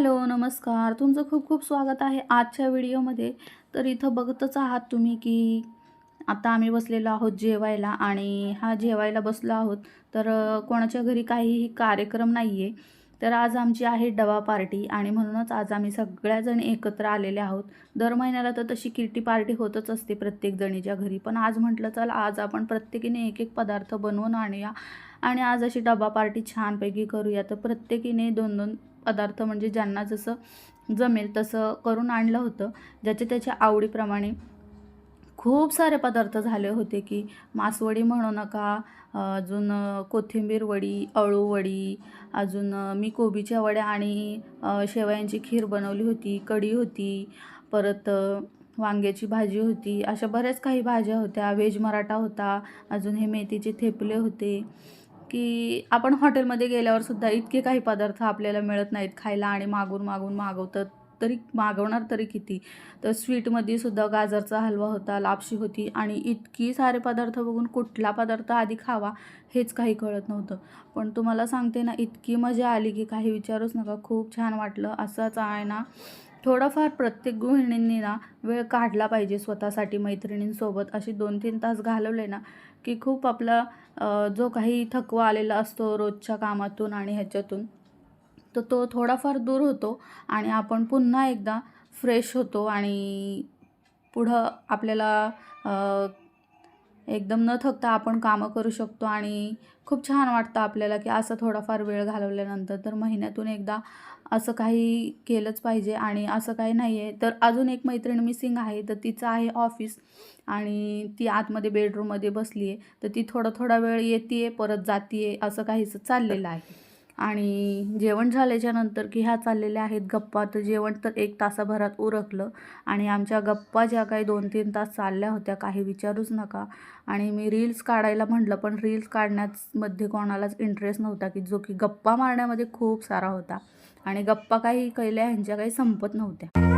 Hello नमस्कार. तुमचं खूप खूप स्वागत आहे आजच्या व्हिडिओमध्ये. तर इथं बघतच आहात तुम्ही की आता आम्ही बसलेलो आहोत जेवायला आणि हा जेवायला बसलो आहोत. तर कोणाच्या घरी काहीही कार्यक्रम नाही आहे तर आज आमची आहे डबा पार्टी आणि म्हणूनच आज आम्ही सगळ्याजण एकत्र आलेले आहोत. दर महिन्याला तर तशी किटी पार्टी होतच असते प्रत्येकजणीच्या घरी. पण आज म्हटलं चल आज आपण प्रत्येकीने एक एक पदार्थ बनवून आणूया आणि आज अशी डबा पार्टी छानपैकी करूया. तर प्रत्येकीने दोन दोन पदार्थ म्हणजे ज्यांना जसं जमेल तसं करून आणलं होतं. ज्याच्या त्याच्या आवडीप्रमाणे खूप सारे पदार्थ झाले होते की मासवडी म्हणू नका अजून कोथिंबीर वडी अळू वडी अजून मी कोबीच्या वड्या आणि शेवयांची खीर बनवली होती कढी होती परत वांग्याची भाजी होती अशा बऱ्याच काही भाज्या होत्या व्हेज मराठा होता अजून हे मेथीचे थेपले होते. की आपण हॉटेलमध्ये गेल्यावर सुद्धा इतके काही पदार्थ आपल्याला मिळत नाहीत खायला आणि मागून मागून मागवतात. तरी मागवणार तरी किती? तर स्वीटमध्ये सुद्धा गाजरचा हलवा होता लापशी होती आणि इतकी सारे पदार्थ बघून कुठला पदार्थ आधी खावा हेच काही कळत नव्हतं. पण तुम्हाला सांगते ना इतकी मजा आली की काही विचारूच नका. खूप छान वाटलं. असंच आहे ना थोडंफार प्रत्येक गृहिणींनी ना वेळ काढला पाहिजे स्वतःसाठी मैत्रिणींसोबत. असे दोन तीन तास घालवले ना की खूप आपला जो काही थकवा आलेला असतो रोजच्या कामातून आणि ह्याच्यातून तर तो थोडाफार दूर होतो आणि आपण पुन्हा एकदा फ्रेश होतो आणि पुढं आपल्याला एकदम न थकता आपण कामं करू शकतो आणि खूप छान वाटतं आपल्याला की असं थोडाफार वेळ घालवल्यानंतर. तर महिन्यातून एकदा असं काही केलंच पाहिजे आणि असं काही नाही आहे तर अजून एक मैत्रीण मिसिंग आहे तर तिचं आहे ऑफिस आणि ती आतमध्ये बेडरूममध्ये बसली आहे तर ती थोडा थोडा वेळ येते परत जाते असं काहीच चाललेलं आहे. आणि जेवण झाल्याच्यानंतर की ह्या चाललेल्या आहेत गप्पा तर जेवण तर एक तासाभरात उरकलं. आणि आमच्या गप्पा ज्या काही दोन तीन तास चालल्या होत्या काही विचारूच नका. आणि मी रील्स काढायला म्हटलं पण रील्स काढण्यामध्ये कोणालाच इंटरेस्ट नव्हता की जो की गप्पा मारण्यामध्ये खूप सारा होता. आणि गप्पा काही कैल्या ह्यांच्या काही संपत नव्हत्या.